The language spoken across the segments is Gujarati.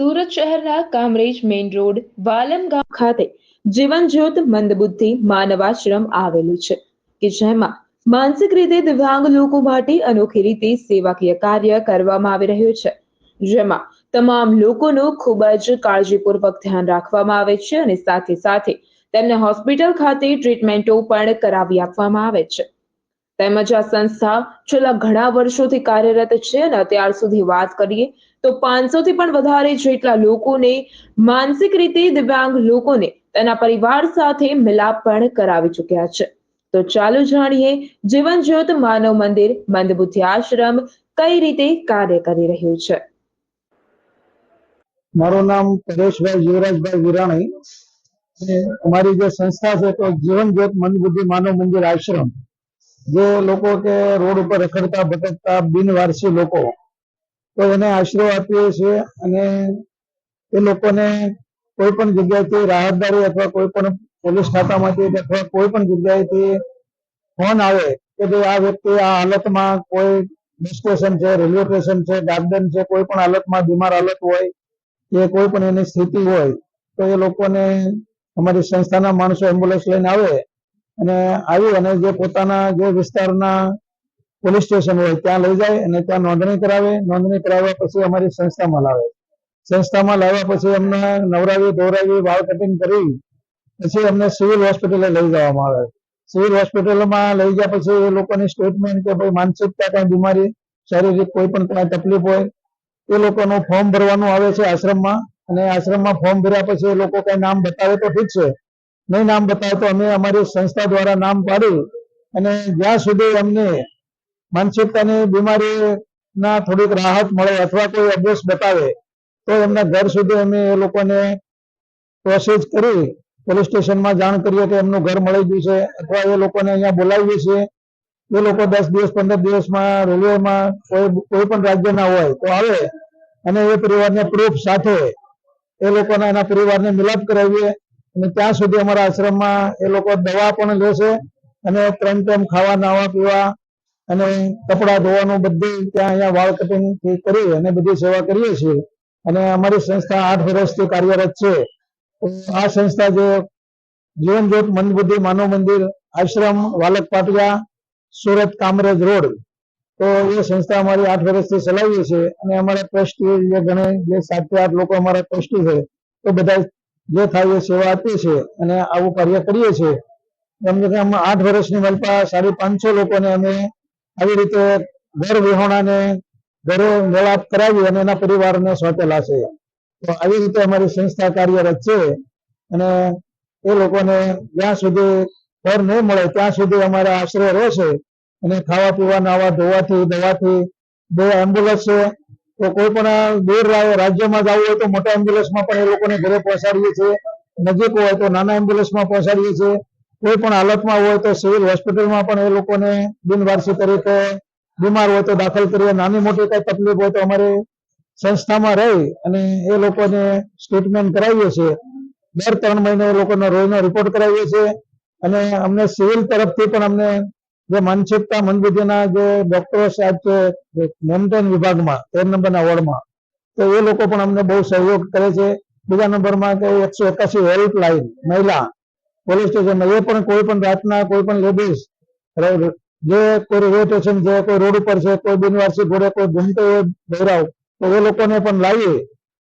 સુરત શહેરના કામરેજ મેઇન રોડ, વાલમ ગામ ખાતે જીવન જ્યોત મંદબુદ્ધિ માનવાશ્રમ આવેલું છે, કે જેમાં માનસિક રીતે દિવ્યાંગ લોકો માટે અનોખી રીતે સેવાકીય કાર્ય કરવામાં આવી રહ્યું છે. જેમાં તમામ લોકોનું ખૂબ જ કાળજીપૂર્વક ધ્યાન રાખવામાં આવે છે અને સાથે સાથે તેમને હોસ્પિટલ ખાતે ટ્રીટમેન્ટો પણ કરાવી આપવામાં આવે છે. તેમજ આ સંસ્થા છેલ્લા ઘણા વર્ષોથી કાર્યરત છે અને અત્યાર સુધી વાત કરીએ તો પાંચસો થી પણ વધારે જેટલા લોકોને માનસિક રીતે દિવ્યાંગ લોકોને તેના પરિવાર સાથે મિલાપ પણ કરાવી ચૂક્યા છે. તો ચાલો જાણીએ જીવન જ્યોત માનવ મંદિર, મંદબુદ્ધિ આશ્રમ કઈ રીતે કાર્ય કરી રહ્યું છે. મારું નામ પરેશભાઈ યુવરાજભાઈ વિરાણી અમારી જે સંસ્થા છે તો જીવન જ્યોત મંદબુદ્ધિ માનવ મંદિર આશ્રમ, જે લોકો કે રોડ ઉપર રખડતા ભટકતા બિનવારસી લોકો તો એને આશરો આપીએ છીએ અને એ લોકોને કોઈ પણ જગ્યાએથી રાહતદારી અથવા કોઈ પણ પોલીસ ખાતામાંથી અથવા કોઈ પણ જગ્યાએથી ફોન આવે કે ભાઈ આ વ્યક્તિ આ હાલતમાં કોઈ સ્ટેશન છે, રેલવે સ્ટેશન છે, ગાર્ડન છે, કોઈ પણ હાલતમાં બીમાર હાલત હોય, કે કોઈ પણ એની સ્થિતિ હોય, તો એ લોકોને અમારી સંસ્થાના માણસો એમ્બ્યુલન્સ લઈને આવે અને આવી અને જે પોતાના જે વિસ્તારના પોલીસ સ્ટેશન હોય ત્યાં લઈ જાય અને ત્યાં નોંધણી કરાવે. નોંધણી કરાવ્યા પછી અમારી સંસ્થામાં લાવે. સંસ્થામાં લાવ્યા પછી અમને નવરાવી, ધોરાવી, વાળ કટિંગ કરી પછી અમને સિવિલ હોસ્પિટલે લઈ જવામાં આવે. સિવિલ હોસ્પિટલમાં લઈ ગયા પછી એ લોકોની સ્ટેટમેન્ટ કે ભાઈ માનસિકતા કઈ બીમારી, શારીરિક કોઈ પણ કઈ તકલીફ હોય, એ લોકોનું ફોર્મ ભરવાનું આવે છે આશ્રમમાં અને આશ્રમમાં ફોર્મ ભર્યા પછી એ લોકો કઈ નામ બતાવે તો ઠીક છે. નહીં નામ બતાવે તો અમે અમારી સંસ્થા દ્વારા નામ પાડી અને જ્યાં સુધી અમને માનસિકતાની બીમારીના થોડીક રાહત મળે અથવા કોઈ અભ્યાસ બતાવે, તો એમના ઘર સુધી અમે એ લોકોને પ્રોસેસ કરી પોલીસ સ્ટેશનમાં જાણ કરીએ કે એમનું ઘર મળી ગયું છે અથવા એ લોકોને અહીંયા બોલાવીએ છીએ. એ લોકો દસ દિવસ, પંદર દિવસમાં રેલવેમાં કોઈ કોઈ પણ રાજ્યના હોય તો આવે અને એ પરિવારને પ્રૂફ સાથે એ લોકોના એના પરિવારને મિલાપ કરાવીએ અને ત્યાં સુધી અમારા આશ્રમમાં એ લોકો દવા પણ લેશે અને ત્રણ ટાઈમ ખાવા, નાવા, પીવા અને કપડાં ધોવાનું બધી ત્યાં અહીંયા વાળ કટિંગ કરી અને બધી સેવા કરીએ છીએ. અને અમારી સંસ્થા આઠ વર્ષથી કાર્યરત છે. આ સંસ્થા જે જીવનજ્યોત મંદબુદ્ધિ માનવ મંદિર આશ્રમ વાલક પાટિયા સુરત કામરેજ રોડ. તો એ સંસ્થા અમારી આઠ વર્ષથી ચલાવીએ છીએ. અને અમારા ટ્રસ્ટી જે ઘણે જે સાતથી આઠ લોકો અમારા ટ્રસ્ટી છે તો બધા જે થાય એ સેવા આપીએ છીએ અને આવું કાર્ય કરીએ છીએ. એમ કે આઠ વર્ષની મલપા સાડી પાંચસો લોકોને અમે આવી રીતે ઘર વિહોણાને ઘરે મેળાપ કરાવી અને એના પરિવારને સોંપેલા છે તો આવી રીતે અમારી સંસ્થા કાર્યરત છે અને એ લોકોને જ્યાં સુધી ઘર નહીં મળે ત્યાં સુધી અમારા આશરે રહેશે અને ખાવા પીવા નાવા ધોવાથી દવાથી બે એમ્બ્યુલન્સ છે. તો કોઈ પણ દૂર રાજ્યમાં જવું હોય તો મોટા એમ્બ્યુલન્સમાં પણ એ લોકોને ઘરે પહોંચાડીએ છીએ. નજીક હોય તો નાના એમ્બ્યુલન્સમાં પહોંચાડીએ છીએ. કોઈ પણ હાલતમાં હોય તો સિવિલ હોસ્પિટલમાં પણ એ લોકોને બિનવારસી તરીકે બીમાર હોય તો દાખલ કરીએ. નાની મોટી કઈ તકલીફ હોય તો અમારી સંસ્થામાં રહી અને એ લોકોને સ્ટેટમેન્ટ કરાવીએ છીએ. દર ત્રણ મહિને એ લોકોનો રોજનો રિપોર્ટ કરાવીએ છીએ અને અમને સિવિલ તરફથી પણ અમને જે માનસિકતા, મનબુદ્ધિના જે ડોક્ટરો સાહેબ છે મેન્ટેન વિભાગમાં, તેર નંબરના વોર્ડમાં, તો એ લોકો પણ અમને બહુ સહયોગ કરે છે. બીજા નંબરમાં કે એકસો એકાસી હેલ્પલાઇન મહિલા પોલીસ સ્ટેશન એ પણ કોઈ પણ રાતના કોઈ પણ લેડીઝ જે કોઈ રેલવે સ્ટેશન છે, કોઈ રોડ ઉપર છે, કોઈ બિનવારસી ઘોડે, કોઈ ઘૂમતો હોય દોરાવ તો એ લોકોને પણ લાવીએ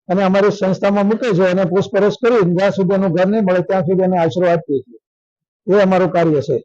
અને અમારી સંસ્થામાં મૂકે છે અને પૂછપરછ કરી જ્યાં સુધી એનું ઘર નહીં મળે ત્યાં સુધી એને આશરો આપીએ છીએ. એ અમારું કાર્ય છે.